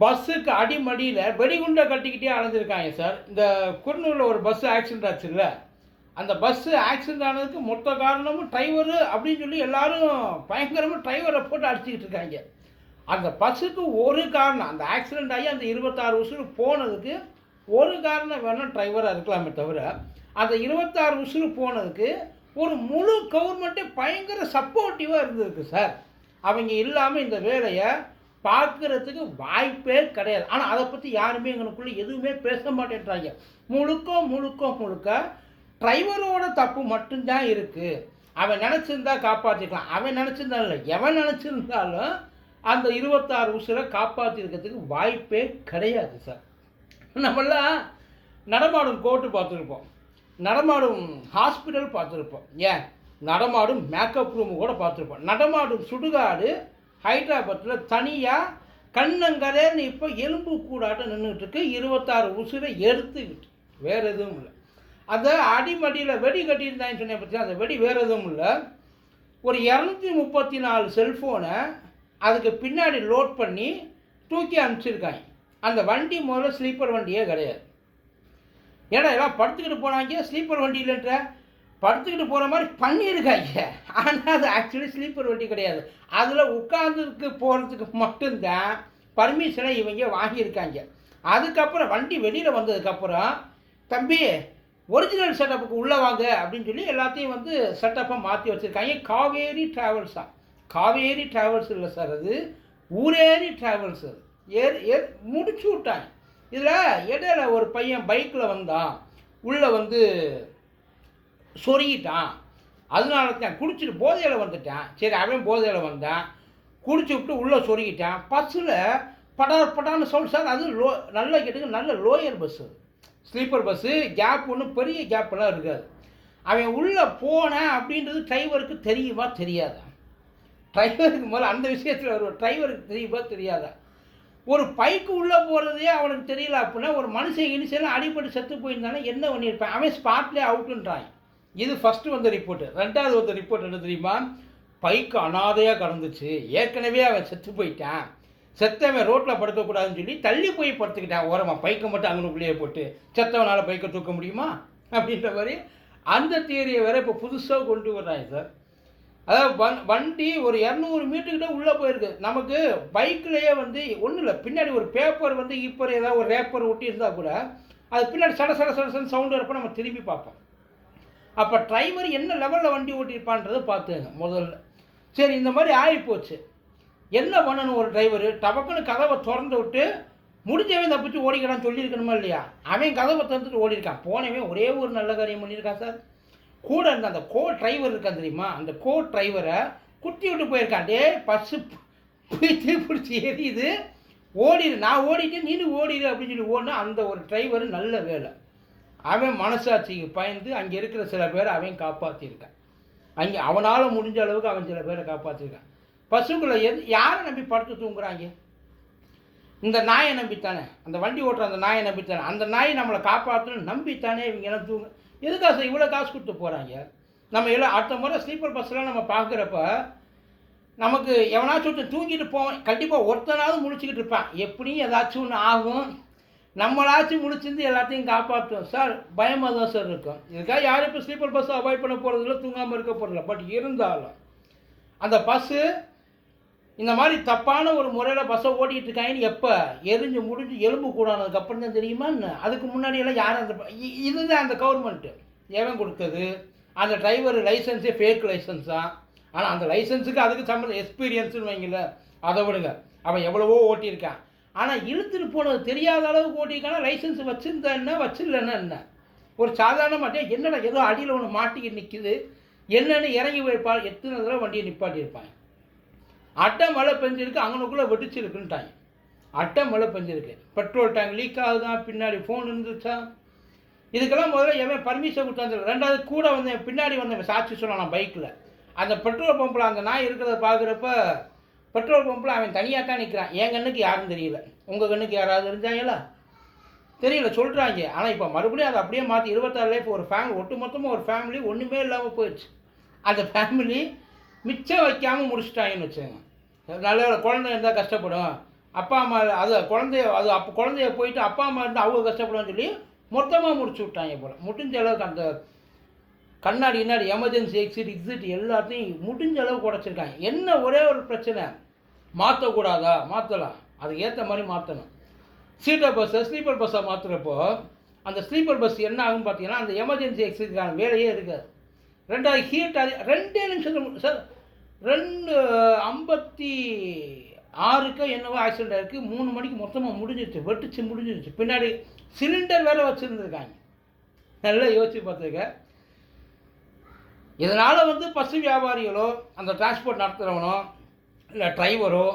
பஸ்ஸுக்கு அடிமடியில் வெடிகுண்டை கட்டிக்கிட்டே அலைஞ்சிருக்காங்க சார். இந்த குர்னூரில் ஒரு பஸ் ஆக்சிடென்ட் ஆச்சுல்ல? அந்த பஸ்ஸு ஆக்சிடென்ட் ஆனதுக்கு மொத்த காரணமும் டிரைவரு அப்படின்னு சொல்லி எல்லாரும் பயங்கரமாக டிரைவரை போட்டு அடிச்சுக்கிட்டு இருக்காங்க. அந்த பஸ்ஸுக்கு ஒரு காரணம் அந்த ஆக்சிடென்ட் ஆகி அந்த இருபத்தாறு உசுறு போனதுக்கு ஒரு காரணம் வேணால் டிரைவராக இருக்கலாமே தவிர அந்த இருபத்தாறு உசுறு போனதுக்கு ஒரு முழு கவர்மெண்ட்டே பயங்கர சப்போர்ட்டிவாக இருந்திருக்கு சார். அவங்க இல்லாமல் இந்த வேலையை பார்க்கறதுக்கு வாய்ப்பே கிடையாது. ஆனால் அதை பற்றி யாருமே எங்களுக்குள்ளே எதுவுமே பேச மாட்டேன்றாங்க. முழுக்க முழுக்க முழுக்க டிரைவரோட தப்பு மட்டும்தான் இருக்குது அவன் நினச்சிருந்தா காப்பாற்றிக்கலாம் அவன் நினச்சிருந்தா இல்லை. எவன் நினச்சிருந்தாலும் அந்த இருபத்தாறு உசுரை காப்பாற்றிருக்கிறதுக்கு வாய்ப்பே கிடையாது சார் நம்மளாம் நடமாடும் கோர்ட்டு பார்த்துருப்போம். நடமாடும் ஹாஸ்பிட்டல் பார்த்துருப்போம். ஏன்? நடமாடும் மேக்கப் ரூமு கூட பார்த்துருப்போம். நடமாடும் சுடுகாடு ஹைதராபாத்தில் தனியாக கண்ணங்கரேன்னு இப்போ எலும்பு கூடாட்டம் நின்றுட்டுருக்கு இருபத்தாறு உசுரை எடுத்துக்கிட்டு வேறு எதுவும் இல்லை. அதை அடிமடியில் வெடி கட்டியிருந்தான்னு சொன்னேன் பற்றி அந்த வெடி வேறு எதுவும் இல்லை. ஒரு இரநூத்தி முப்பத்தி நாலு செல்ஃபோனை அதுக்கு பின்னாடி லோட் பண்ணி தூக்கி அனுப்பிச்சிருக்காங்க. அந்த வண்டி முதல்ல ஸ்லீப்பர் வண்டியே கிடையாது. ஏன்னா எல்லாம் படுத்துக்கிட்டு போனாங்க. ஸ்லீப்பர் வண்டி இல்லைன்ற. படுத்துக்கிட்டு போகிற மாதிரி பண்ணியிருக்காங்க ஆனால் அது ஆக்சுவலி ஸ்லீப்பர் வண்டி கிடையாது. அதில் உட்காந்துருக்கு போகிறதுக்கு மட்டும்தான் பர்மிஷனை இவங்க வாங்கியிருக்காங்க. அதுக்கப்புறம் வண்டி வெளியில் வந்ததுக்கப்புறம் தம்பி ஒரிஜினல் செட்டப்புக்கு உள்ளே வாங்க அப்படின்னு சொல்லி எல்லாத்தையும் வந்து செட்டப்பை மாற்றி வச்சுருக்காங்க. காவேரி ட்ராவல்ஸ் தான் காவேரி ட்ராவல்ஸ் இல்லை சார் அது. ஊரேரி ட்ராவல்ஸ் ஏர் ஏர் முடிச்சு விட்டாங்க. இதில் இடையில ஒரு பையன் பைக்கில் வந்தான். உள்ளே வந்து சொருகிட்டான். அதனால தான் குடிச்சிட்டு போதையில் வந்துட்டான். சரி அவன் போதையில் வந்தான். குடிச்சு விட்டு உள்ளே சொருகிட்டான். பஸ்ஸில் படார் படான்னு சொல் சார் அது லோ நல்ல கேட்டுக்கு நல்ல lower bus sleeper bus gap ஒன்றும் பெரிய கேப்பெல்லாம் இருக்காது. அவன் உள்ளே போனேன் அப்படின்றது டிரைவருக்கு தெரியுமா தெரியாதா? டிரைவருக்கு முதல்ல அந்த விஷயத்தில் வருவார் டிரைவருக்கு தெரியுமா தெரியாதா? ஒரு பைக்கு உள்ளே போகிறதே அவனுக்கு தெரியல அப்படின்னா ஒரு மனுஷன் இனிஷியலாக அடிபட்டு செத்து போயிருந்தானே என்ன பண்ணியிருப்பான்? அவன் ஸ்பாட்லேயே அவுட்டுன்றான் இது ஃபஸ்ட்டு வந்த ரிப்போர்ட்டு ரெண்டாவது வந்த ரிப்போர்ட் என்ன தெரியுமா? பைக்கு அனாதையாக கடந்துச்சு. ஏற்கனவே அவன் செத்து போயிட்டான். செத்தவன் ரோட்டில் படுக்கக்கூடாதுன்னு சொல்லி தள்ளி போய் படுத்துக்கிட்டான். ஓரமாக பைக்கை மட்டும் அங்கனுக்குள்ளேயே போட்டு. செத்தவனால் பைக்கை தூக்க முடியுமா? அப்படின்ற மாதிரி அந்த தியரியை வேற இப்போ புதுசாக கொண்டு வர்றாங்க சார் அதாவது வண் வண்டி ஒரு இரநூறு மீட்டர்கிட்ட உள்ளே போயிருக்கு. நமக்கு பைக்லேயே வந்து ஒன்றும் இல்லை. பின்னாடி ஒரு பேப்பர் வந்து இப்போ ஏதாவது ஒரு ரேப்பர் ஒட்டி இருந்தால் கூட அது பின்னாடி சட சட சட சட சவுண்டு வரப்போ நம்ம திரும்பி பார்ப்போம். அப்போ டிரைவர் என்ன லெவலில் வண்டி ஓட்டியிருப்பான்றதை பார்த்துங்க முதல்ல. சரி இந்த மாதிரி ஆகிப்போச்சு என்ன பண்ணணும் ஒரு டிரைவர் டபக்குன்னு கதவை திறந்து விட்டு முடிஞ்சவன் தப்பிச்சு ஓடிக்கிறான்னு சொல்லியிருக்கணுமா இல்லையா? அவன் கதவை திறந்துட்டு ஓடிருக்கான் போனவன் ஒரே ஒரு நல்ல காரியம் பண்ணியிருக்கான் சார். கூட இருந்த அந்த கோ டிரைவர் இருக்கான் தெரியுமா? அந்த கோ டிரைவரை குட்டி விட்டு போயிருக்கான். டே பஸ்ஸு பிடிச்சி பிடிச்சி எரியுது. ஓடிடு நான் ஓடிட்டு நீனு ஓடிடு அப்படின்னு சொல்லி ஓடினா அந்த ஒரு டிரைவர் நல்ல வேலை. அவன் மனசாட்சிக்கு பயந்து அங்கே இருக்கிற சில பேரை அவன் காப்பாற்றியிருக்கான் அங்கே அவனால் முடிஞ்ச அளவுக்கு அவன் சில பேரை காப்பாற்றிருக்கான் பசுக்களை எது யாரை நம்பி படுத்து தூங்குறாங்க? இந்த நாயை நம்பித்தானே? அந்த வண்டி ஓட்டுற அந்த நாயை நம்பித்தானே? அந்த நாய் நம்மளை காப்பாற்றணும் நம்பித்தானே இவங்க எல்லாம் தூங்க எதுக்காக சார் இவ்வளோ காசு கொடுத்து போகிறாங்க நம்ம எல்லாம் அடுத்த முறை ஸ்லீப்பர் பஸ்ஸில் நம்ம பார்க்குறப்ப நமக்கு எவனாச்சும் ஒருத்தன் தூங்கிட்டு போவேன். கண்டிப்பாக ஒருத்தனாவது முடிச்சுக்கிட்டு இருப்பான். எப்படியும் ஏதாச்சும் ஒன்று ஆகும். நம்மளாச்சும் முடிச்சிருந்து எல்லாத்தையும் காப்பாற்றுவோம் சார் பயமாக தான் சார் இருக்கும். இதுக்காக யாரும் இப்போ ஸ்லீப்பர் பஸ்ஸை அவாய்ட் பண்ண போகிறதில்ல தூங்காமல் இருக்க போகிறதில்ல பட் இருந்தாலும் அந்த பஸ்ஸு இந்த மாதிரி தப்பான ஒரு முறையில் பஸ்ஸை ஓட்டிகிட்டு இருக்காங்கன்னு எப்போ எரிஞ்சு முடிஞ்சு எலும்பு கூடானதுக்கு அப்புறம் தான் தெரியுமா என்ன? அதுக்கு முன்னாடியெல்லாம் யாரும் அந்த இ- இதுதான் அந்த கவர்மெண்ட்டு எவன் கொடுத்தது? அந்த டிரைவர் லைசன்ஸே ஃபேக் தான் ஆனால் அந்த லைசன்ஸுக்கு அதுக்கு சம்மந்தம் எக்ஸ்பீரியன்ஸுன்னு வைங்கள அதை விடுங்க. அவன் எவ்வளவோ ஓட்டியிருக்கான். ஆனால் இழுத்துட்டு போனது தெரியாத அளவுக்கு ஓட்டிக்கான லைசன்ஸ் வச்சுருந்தா என்ன வச்சிடலன்னா என்ன? ஒரு சாதாரண மாட்டே என்னடா ஏதோ அடியில் ஒன்று மாட்டிக்கிட்டு நிற்கிது என்னென்னு இறங்கி வைப்பார் எத்தனை தடவை வண்டியை நிப்பாட்டியிருப்பாங்க அட்டை மழை பெஞ்சிருக்கு அங்கனுக்குள்ளே வெடிச்சிருக்குன்ட்டாங்க. அட்டை மழை பெஞ்சிருக்கு. பெட்ரோல் டேங்க் லீக் ஆகுதான் பின்னாடி ஃபோன் இருந்துச்சா? இதுக்கெல்லாம் முதல்ல எவன் பர்மிஷன் கொடுத்தாந்து ரெண்டாவது கூட வந்தேன் பின்னாடி வந்தவன் சாட்சி சொன்னான் பைக்கில் அந்த பெட்ரோல் பம்பில் அந்த நாய் இருக்கிறத பார்க்குறப்ப பெட்ரோல் பம்பில் அவன் தனியாக தான் நிற்கிறான். என் கண்ணுக்கு யாரும் தெரியல. உங்கள் கண்ணுக்கு யாராவது இருந்தாங்களா? தெரியல சொல்கிறாங்க ஆனால் இப்போ மறுபடியும் அதை அப்படியே மாற்றி இருபத்தாறுல இப்போ ஒரு ஃபேமிலி ஒட்டு மொத்தமாக ஒரு ஃபேமிலி ஒன்றுமே இல்லாமல் போயிடுச்சு. அந்த ஃபேமிலி மிச்சம் வைக்காமல் முடிச்சிட்டாங்கன்னு வச்சுங்க நல்ல வேளை குழந்தை இருந்தால் கஷ்டப்படும். அப்பா அம்மா அது குழந்தைய அது அப்போ குழந்தைய போயிட்டு அப்பா அம்மா இருந்தால் அவங்க கஷ்டப்படுவான்னு சொல்லி மொத்தமாக முடிச்சு விட்டாங்க போல். முடிஞ்ச அளவுக்கு அந்த கண்ணாடி என்னாடி எமர்ஜென்சி எக்ஸிட் எக்ஸிட் எல்லாத்தையும் முடிஞ்ச அளவுக்கு உடச்சிருக்காங்க. என்ன ஒரே ஒரு பிரச்சனை? மாற்றக்கூடாதா மாற்றலாம் அதுக்கு ஏற்ற மாதிரி மாற்றணும் சீட்டர் பஸ்ஸை ஸ்லீப்பர் பஸ்ஸை மாற்றுறப்போ அந்த ஸ்லீப்பர் பஸ் என்ன ஆகும்னு பார்த்தீங்கன்னா அந்த எமர்ஜென்சி எக்ஸிட்டுக்கான வேலையே இருக்காது. ரெண்டாவது ஹீட் அது ரெண்டே நிமிஷம் சார் ரெண்டு ஐம்பத்தி ஆறுக்கோ என்னவோ ஆக்சிடென்ட் ஆயிருக்கு. மூணு மணிக்கு மொத்தமாக முடிஞ்சிருச்சு. வெட்டுச்சு முடிஞ்சிருச்சு. பின்னாடி சிலிண்டர் வேலை வச்சுருந்துருக்காங்க. நல்லா யோசிச்சு பார்த்துருக்கேன் இதனால் வந்து பசு வியாபாரிகளோ அந்த டிரான்ஸ்போர்ட் நடத்துகிறவனோ இல்லை டிரைவரோ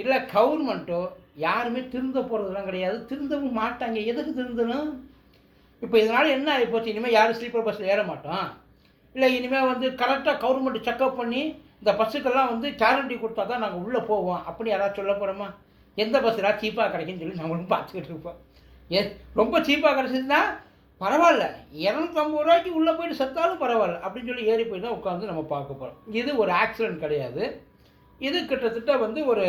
இல்லை கவர்மெண்ட்டோ யாருமே திருந்த போகிறதுலாம் கிடையாது. திருந்தவும் மாட்டாங்க. எதுக்கு திருந்தணும்? இப்போ இதனால் என்ன ஆகி போச்சு? இனிமேல் யாரும் ஸ்லீப்பர் பஸ்ஸில் ஏற மாட்டோம். இல்லை இனிமேல் வந்து கரெக்டாக கவர்மெண்ட் செக்கப் பண்ணி இந்த பஸ்ஸுக்கெல்லாம் வந்து கேரண்டி கொடுத்தா தான் நாங்கள் உள்ளே போவோம். அப்படி யாராவது சொல்ல போகிறோமா எந்த பஸ்ஸுடா சீப்பாக கிடைக்குன்னு சொல்லி நம்மளும் பார்த்துக்கிட்டு இருப்போம். ஏ ரொம்ப சீப்பாக கிடச்சிதுன்னா பரவாயில்ல இரநூத்தம்பது ரூபாய்க்கு உள்ளே போயிட்டு செத்தாலும் பரவாயில்ல அப்படின்னு சொல்லி ஏறி போய் தான் உட்காந்து நம்ம பார்க்க போகிறோம் இது ஒரு ஆக்சிடென்ட் கிடையாது. இது கிட்டத்தட்ட வந்து ஒரு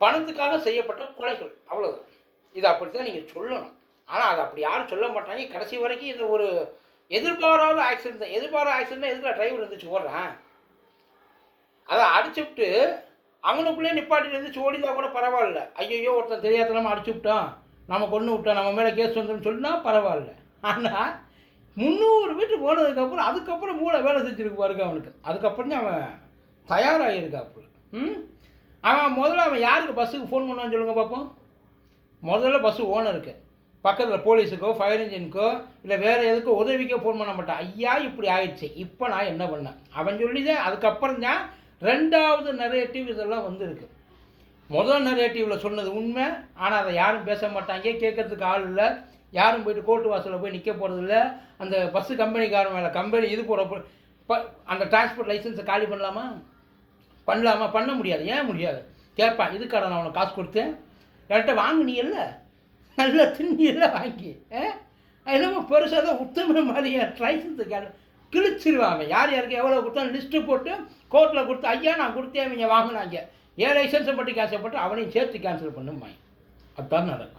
பணத்துக்காக செய்யப்பட்ட கொலைகள் அவ்வளோதான் இது அப்படி தான் நீங்கள் சொல்லணும். ஆனால் அது அப்படி யாரும் சொல்ல மாட்டாங்க. கடைசி வரைக்கும் இது ஒரு எதிர்பாராத ஆக்சிடென்ட் தான். எதிர்பாராத ஆக்சிடென்ட் எதுக்கு டிரைவர் இருந்துச்சு ஓடுறேன்? அதை அடிச்சுவிட்டு அவனுக்குள்ளே நிப்பாட்டி இருந்துச்சு ஓடிந்தா கூட பரவாயில்ல. ஐயோ ஒருத்தன் தெரியாதனமாக அடிச்சு விட்டான். நம்ம கொண்டு விட்டோம் நம்ம மேலே கேஸ் வந்துடும் சொன்னால் பரவாயில்ல. ஆனால் முந்நூறு வீட்டு போனதுக்கப்புறம் அதுக்கப்புறம் மூளை வேலை செஞ்சுருக்கு பாருங்க அவனுக்கு. அதுக்கப்புறம் தான் அவன் தயாராகிருக்காப்புல ம்? அவன் முதல்ல அவன் யாருக்கு பஸ்ஸுக்கு ஃபோன் பண்ணுவான்னு சொல்லுங்க பார்ப்போம் முதல்ல பஸ்ஸு ஓனருக்கு பக்கத்தில் போலீஸுக்கோ ஃபயர் இன்ஜினுக்கோ இல்லை வேறு எதுக்கோ உதவிக்கோ ஃபோன் பண்ண மாட்டான். ஐயா இப்படி ஆயிடுச்சு. இப்போ நான் என்ன பண்ணேன்? அவன் சொல்லி தான் அதுக்கப்புறம் தான் ரெண்டாவது நரேட்டிவ் இதெல்லாம் வந்திருக்கு. முதல் நரேட்டிவில் சொன்னது உண்மை ஆனால் அதை யாரும் பேச மாட்டாங்க கேட்கறதுக்கு ஆள் இல்லை. யாரும் போயிட்டு கோர்ட்டு வாசலில் போய் நிற்க போகிறதில்ல அந்த பஸ்ஸு கம்பெனிக்காரன் மேலே கம்பெனி இது போகிற ப அந்த டிரான்ஸ்போர்ட் லைசன்ஸை காலி பண்ணலாமா? பண்ணலாமா? பண்ண முடியாது. ஏன் முடியாது? கேட்பான் இதுக்காக நான் உனக்கு காசு கொடுத்தேன். என்கிட்ட வாங்கினியல்ல? நல்லா திண்ணியல்ல வாங்கி என்னமோ பெருசாக தான் உத்தம மாதிரி லைசன்ஸு கேட்டு கிழிச்சிருவாங்க. யார் யாருக்கு எவ்வளோ கொடுத்தாலும் லிஸ்ட்டு போட்டு கோர்ட்டில் கொடுத்து ஐயா நான் கொடுத்தேன் இவங்க வாங்கினாங்க. ஏன் லைசன்ஸை மட்டும் கேன்சல் பண்ணிட்டு அவனையும் சேர்த்து கேன்சல் பண்ணுமாய் அதுதான் நடக்கும்.